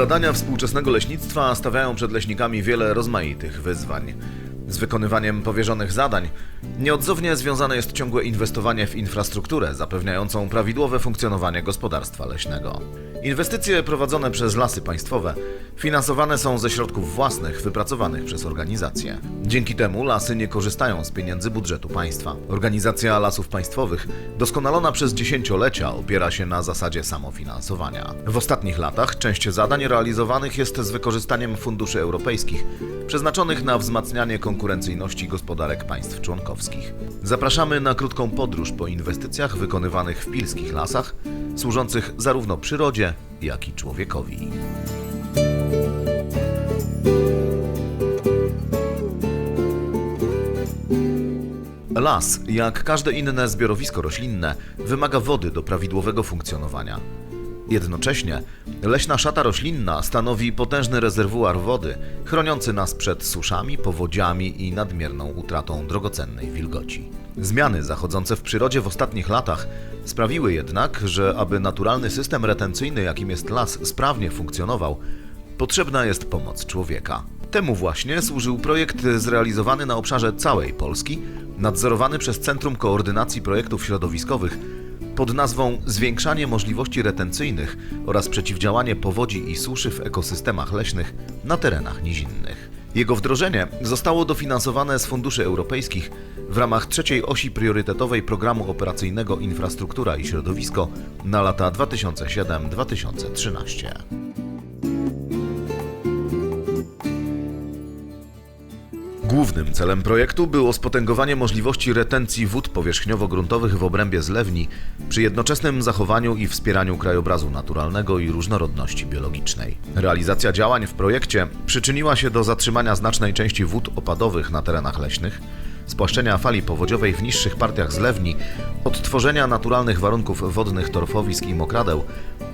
Zadania współczesnego leśnictwa stawiają przed leśnikami wiele rozmaitych wyzwań. Z wykonywaniem powierzonych zadań nieodzownie związane jest ciągłe inwestowanie w infrastrukturę zapewniającą prawidłowe funkcjonowanie gospodarstwa leśnego. Inwestycje prowadzone przez lasy państwowe finansowane są ze środków własnych wypracowanych przez organizacje. Dzięki temu lasy nie korzystają z pieniędzy budżetu państwa. Organizacja lasów państwowych, doskonalona przez dziesięciolecia, opiera się na zasadzie samofinansowania. W ostatnich latach część zadań realizowanych jest z wykorzystaniem funduszy europejskich przeznaczonych na wzmacnianie konkurencyjności gospodarek państw członkowskich. Zapraszamy na krótką podróż po inwestycjach wykonywanych w pilskich lasach, służących zarówno przyrodzie, jak i człowiekowi. Las, jak każde inne zbiorowisko roślinne, wymaga wody do prawidłowego funkcjonowania. Jednocześnie leśna szata roślinna stanowi potężny rezerwuar wody, chroniący nas przed suszami, powodziami i nadmierną utratą drogocennej wilgoci. Zmiany zachodzące w przyrodzie w ostatnich latach sprawiły jednak, że aby naturalny system retencyjny, jakim jest las, sprawnie funkcjonował, potrzebna jest pomoc człowieka. Temu właśnie służył projekt zrealizowany na obszarze całej Polski, nadzorowany przez Centrum Koordynacji Projektów Środowiskowych pod nazwą Zwiększanie możliwości retencyjnych oraz przeciwdziałanie powodzi i suszy w ekosystemach leśnych na terenach nizinnych. Jego wdrożenie zostało dofinansowane z funduszy europejskich w ramach trzeciej osi priorytetowej programu operacyjnego Infrastruktura i Środowisko na lata 2007-2013. Głównym celem projektu było spotęgowanie możliwości retencji wód powierzchniowo-gruntowych w obrębie zlewni przy jednoczesnym zachowaniu i wspieraniu krajobrazu naturalnego i różnorodności biologicznej. Realizacja działań w projekcie przyczyniła się do zatrzymania znacznej części wód opadowych na terenach leśnych, spłaszczenia fali powodziowej w niższych partiach zlewni, odtworzenia naturalnych warunków wodnych torfowisk i mokradeł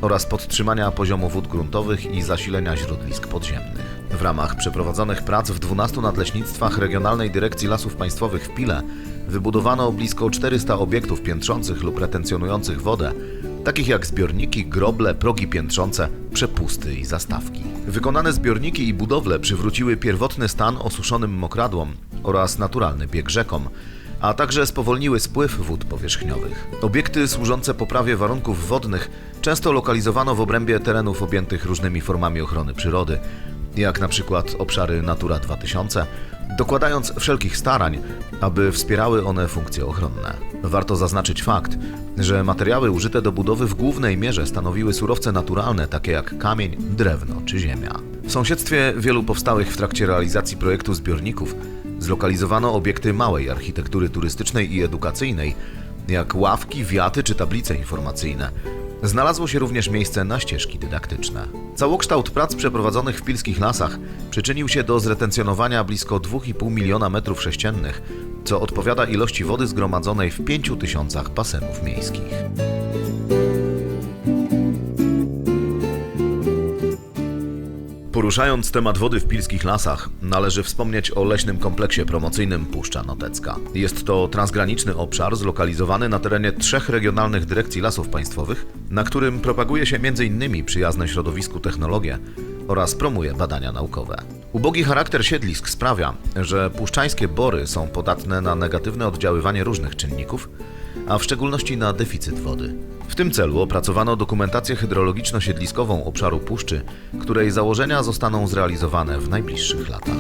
oraz podtrzymania poziomu wód gruntowych i zasilenia źródlisk podziemnych. W ramach przeprowadzonych prac w 12 nadleśnictwach Regionalnej Dyrekcji Lasów Państwowych w Pile wybudowano blisko 400 obiektów piętrzących lub retencjonujących wodę, takich jak zbiorniki, groble, progi piętrzące, przepusty i zastawki. Wykonane zbiorniki i budowle przywróciły pierwotny stan osuszonym mokradłom oraz naturalny bieg rzekom, a także spowolniły spływ wód powierzchniowych. Obiekty służące poprawie warunków wodnych często lokalizowano w obrębie terenów objętych różnymi formami ochrony przyrody, jak na przykład obszary Natura 2000, dokładając wszelkich starań, aby wspierały one funkcje ochronne. Warto zaznaczyć fakt, że materiały użyte do budowy w głównej mierze stanowiły surowce naturalne, takie jak kamień, drewno czy ziemia. W sąsiedztwie wielu powstałych w trakcie realizacji projektu zbiorników zlokalizowano obiekty małej architektury turystycznej i edukacyjnej, jak ławki, wiaty czy tablice informacyjne. Znalazło się również miejsce na ścieżki dydaktyczne. Całokształt prac przeprowadzonych w pilskich lasach przyczynił się do zretencjonowania blisko 2,5 miliona metrów sześciennych, co odpowiada ilości wody zgromadzonej w 5 tysiącach basenów miejskich. Poruszając temat wody w pilskich lasach, należy wspomnieć o leśnym kompleksie promocyjnym Puszcza Notecka. Jest to transgraniczny obszar zlokalizowany na terenie trzech regionalnych dyrekcji lasów państwowych, na którym propaguje się m.in. przyjazne środowisku technologie oraz promuje badania naukowe. Ubogi charakter siedlisk sprawia, że puszczańskie bory są podatne na negatywne oddziaływanie różnych czynników, a w szczególności na deficyt wody. W tym celu opracowano dokumentację hydrologiczno-siedliskową obszaru puszczy, której założenia zostaną zrealizowane w najbliższych latach.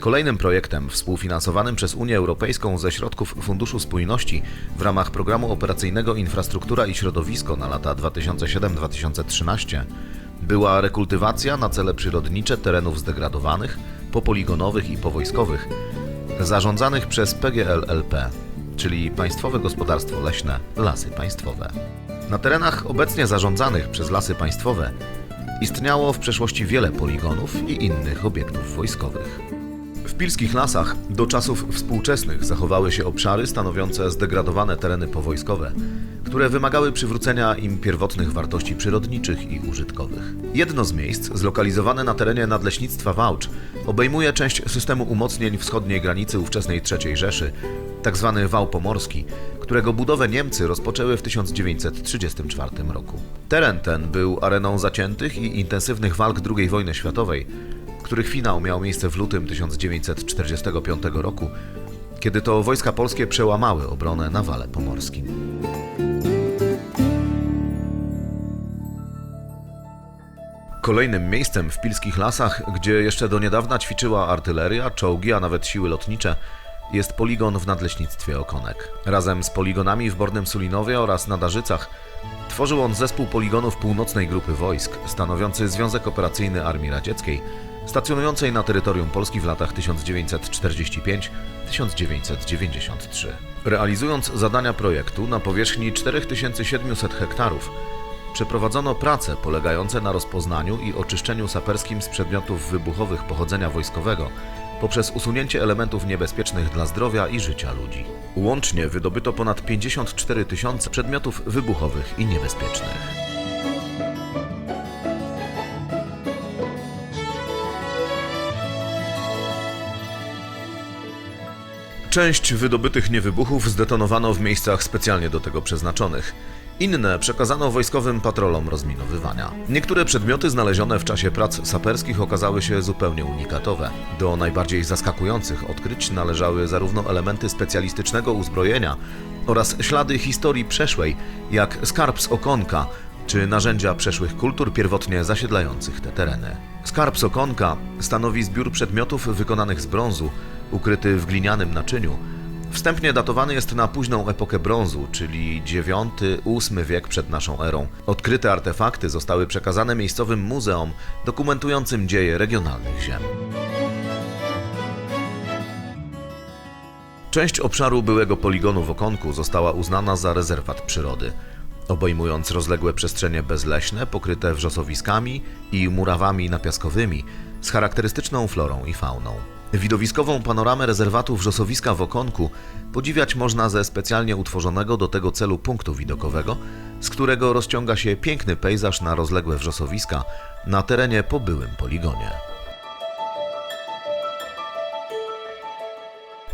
Kolejnym projektem współfinansowanym przez Unię Europejską ze środków Funduszu Spójności w ramach programu operacyjnego Infrastruktura i Środowisko na lata 2007-2013 była rekultywacja na cele przyrodnicze terenów zdegradowanych, popoligonowych i powojskowych, zarządzanych przez PGLLP, czyli Państwowe Gospodarstwo Leśne Lasy Państwowe. Na terenach obecnie zarządzanych przez Lasy Państwowe istniało w przeszłości wiele poligonów i innych obiektów wojskowych. W pilskich lasach do czasów współczesnych zachowały się obszary stanowiące zdegradowane tereny powojskowe, które wymagały przywrócenia im pierwotnych wartości przyrodniczych i użytkowych. Jedno z miejsc, zlokalizowane na terenie Nadleśnictwa Wałcz, obejmuje część systemu umocnień wschodniej granicy ówczesnej III Rzeszy, tzw. wał pomorski, którego budowę Niemcy rozpoczęły w 1934 roku. Teren ten był areną zaciętych i intensywnych walk II wojny światowej, których finał miał miejsce w lutym 1945 roku, kiedy to wojska polskie przełamały obronę na Wale Pomorskim. Kolejnym miejscem w pilskich lasach, gdzie jeszcze do niedawna ćwiczyła artyleria, czołgi, a nawet siły lotnicze, jest poligon w nadleśnictwie Okonek. Razem z poligonami w Bornym Sulinowie oraz na Darzycach tworzył on zespół poligonów północnej grupy wojsk, stanowiący Związek Operacyjny Armii Radzieckiej, stacjonującej na terytorium Polski w latach 1945-1993. Realizując zadania projektu na powierzchni 4700 hektarów, Przeprowadzono prace polegające na rozpoznaniu i oczyszczeniu saperskim z przedmiotów wybuchowych pochodzenia wojskowego poprzez usunięcie elementów niebezpiecznych dla zdrowia i życia ludzi. Łącznie wydobyto ponad 54 tysiące przedmiotów wybuchowych i niebezpiecznych. Część wydobytych niewybuchów zdetonowano w miejscach specjalnie do tego przeznaczonych. Inne przekazano wojskowym patrolom rozminowywania. Niektóre przedmioty znalezione w czasie prac saperskich okazały się zupełnie unikatowe. Do najbardziej zaskakujących odkryć należały zarówno elementy specjalistycznego uzbrojenia oraz ślady historii przeszłej, jak skarb z okonka, czy narzędzia przeszłych kultur pierwotnie zasiedlających te tereny. Skarb okonka stanowi zbiór przedmiotów wykonanych z brązu, ukryty w glinianym naczyniu, Wstępnie datowany jest na późną epokę brązu, czyli IX-VIII wiek przed naszą erą. Odkryte artefakty zostały przekazane miejscowym muzeom dokumentującym dzieje regionalnych ziem. Część obszaru byłego poligonu w Okonku została uznana za rezerwat przyrody, obejmując rozległe przestrzenie bezleśne pokryte wrzosowiskami i murawami napiaskowymi z charakterystyczną florą i fauną. Widowiskową panoramę rezerwatu wrzosowiska w Okonku podziwiać można ze specjalnie utworzonego do tego celu punktu widokowego, z którego rozciąga się piękny pejzaż na rozległe wrzosowiska na terenie po byłym poligonie.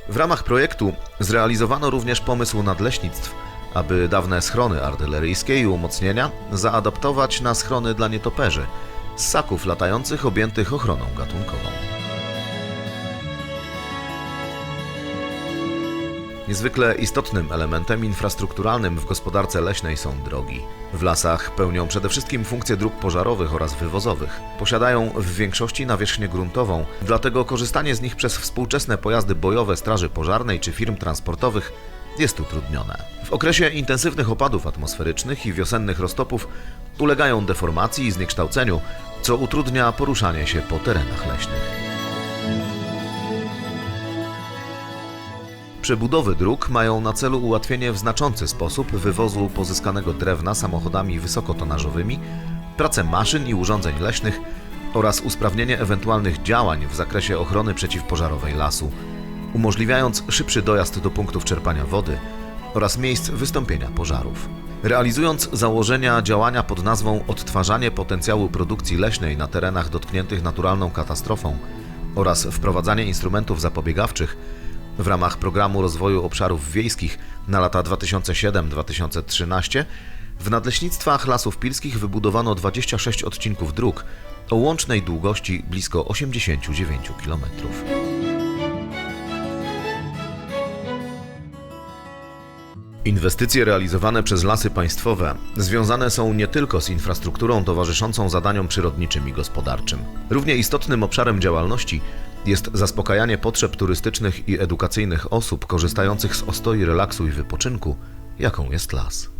W ramach projektu zrealizowano również pomysł nadleśnictw, aby dawne schrony artyleryjskie i umocnienia zaadaptować na schrony dla nietoperzy z saków latających objętych ochroną gatunkową. Niezwykle istotnym elementem infrastrukturalnym w gospodarce leśnej są drogi. W lasach pełnią przede wszystkim funkcje dróg pożarowych oraz wywozowych. Posiadają w większości nawierzchnię gruntową, dlatego korzystanie z nich przez współczesne pojazdy bojowe Straży Pożarnej czy firm transportowych jest utrudnione. W okresie intensywnych opadów atmosferycznych i wiosennych roztopów ulegają deformacji i zniekształceniu, co utrudnia poruszanie się po terenach leśnych. Przebudowy dróg mają na celu ułatwienie w znaczący sposób wywozu pozyskanego drewna samochodami wysokotonażowymi, pracę maszyn i urządzeń leśnych oraz usprawnienie ewentualnych działań w zakresie ochrony przeciwpożarowej lasu, umożliwiając szybszy dojazd do punktów czerpania wody oraz miejsc wystąpienia pożarów. Realizując założenia działania pod nazwą Odtwarzanie potencjału produkcji leśnej na terenach dotkniętych naturalną katastrofą oraz wprowadzanie instrumentów zapobiegawczych, w ramach programu rozwoju obszarów wiejskich na lata 2007-2013 w nadleśnictwach Lasów Pilskich wybudowano 26 odcinków dróg o łącznej długości blisko 89 km. Inwestycje realizowane przez lasy państwowe związane są nie tylko z infrastrukturą towarzyszącą zadaniom przyrodniczym i gospodarczym. Równie istotnym obszarem działalności jest zaspokajanie potrzeb turystycznych i edukacyjnych osób korzystających z ostoi relaksu i wypoczynku, jaką jest las.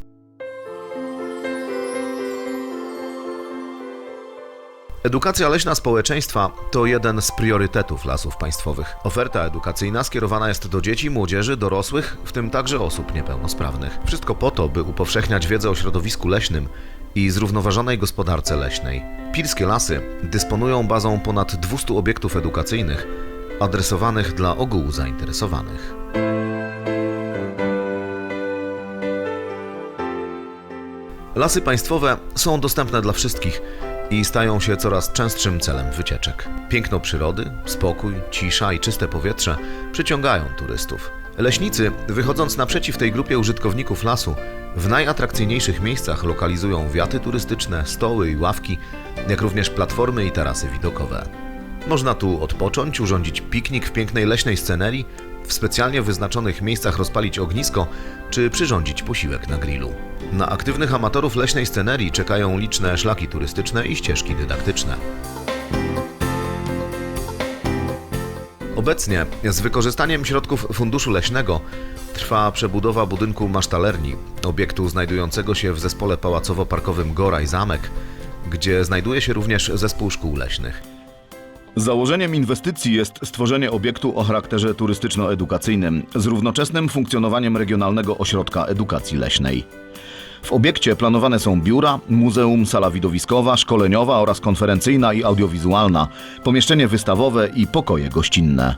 Edukacja leśna społeczeństwa to jeden z priorytetów lasów państwowych. Oferta edukacyjna skierowana jest do dzieci, młodzieży, dorosłych, w tym także osób niepełnosprawnych. Wszystko po to, by upowszechniać wiedzę o środowisku leśnym i zrównoważonej gospodarce leśnej. Pilskie lasy dysponują bazą ponad 200 obiektów edukacyjnych adresowanych dla ogółu zainteresowanych. Lasy państwowe są dostępne dla wszystkich i stają się coraz częstszym celem wycieczek. Piękno przyrody, spokój, cisza i czyste powietrze przyciągają turystów, Leśnicy, wychodząc naprzeciw tej grupie użytkowników lasu, w najatrakcyjniejszych miejscach lokalizują wiaty turystyczne, stoły i ławki, jak również platformy i tarasy widokowe. Można tu odpocząć, urządzić piknik w pięknej leśnej scenerii, w specjalnie wyznaczonych miejscach rozpalić ognisko czy przyrządzić posiłek na grillu. Na aktywnych amatorów leśnej scenerii czekają liczne szlaki turystyczne i ścieżki dydaktyczne. Obecnie z wykorzystaniem środków Funduszu Leśnego trwa przebudowa budynku masztalerni, obiektu znajdującego się w zespole pałacowo-parkowym Gora i Zamek, gdzie znajduje się również zespół szkół leśnych. Założeniem inwestycji jest stworzenie obiektu o charakterze turystyczno-edukacyjnym z równoczesnym funkcjonowaniem Regionalnego Ośrodka Edukacji Leśnej. W obiekcie planowane są biura, muzeum, sala widowiskowa, szkoleniowa oraz konferencyjna i audiowizualna, pomieszczenie wystawowe i pokoje gościnne.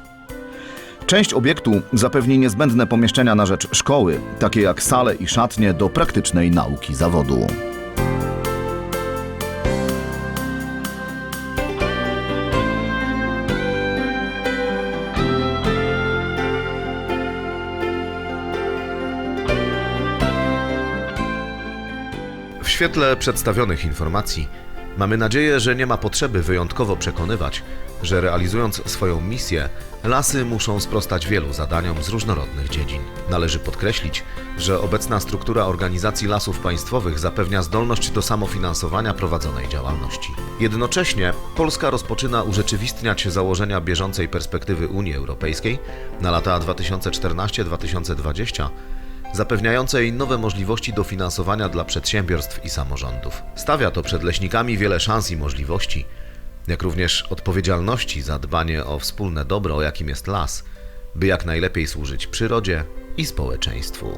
Część obiektu zapewni niezbędne pomieszczenia na rzecz szkoły, takie jak sale i szatnie do praktycznej nauki zawodu. Świetle przedstawionych informacji mamy nadzieję, że nie ma potrzeby wyjątkowo przekonywać, że realizując swoją misję, lasy muszą sprostać wielu zadaniom z różnorodnych dziedzin. Należy podkreślić, że obecna struktura organizacji lasów państwowych zapewnia zdolność do samofinansowania prowadzonej działalności. Jednocześnie Polska rozpoczyna urzeczywistniać założenia bieżącej perspektywy Unii Europejskiej na lata 2014-2020 zapewniającej nowe możliwości dofinansowania dla przedsiębiorstw i samorządów. Stawia to przed leśnikami wiele szans i możliwości, jak również odpowiedzialności za dbanie o wspólne dobro, jakim jest las, by jak najlepiej służyć przyrodzie i społeczeństwu.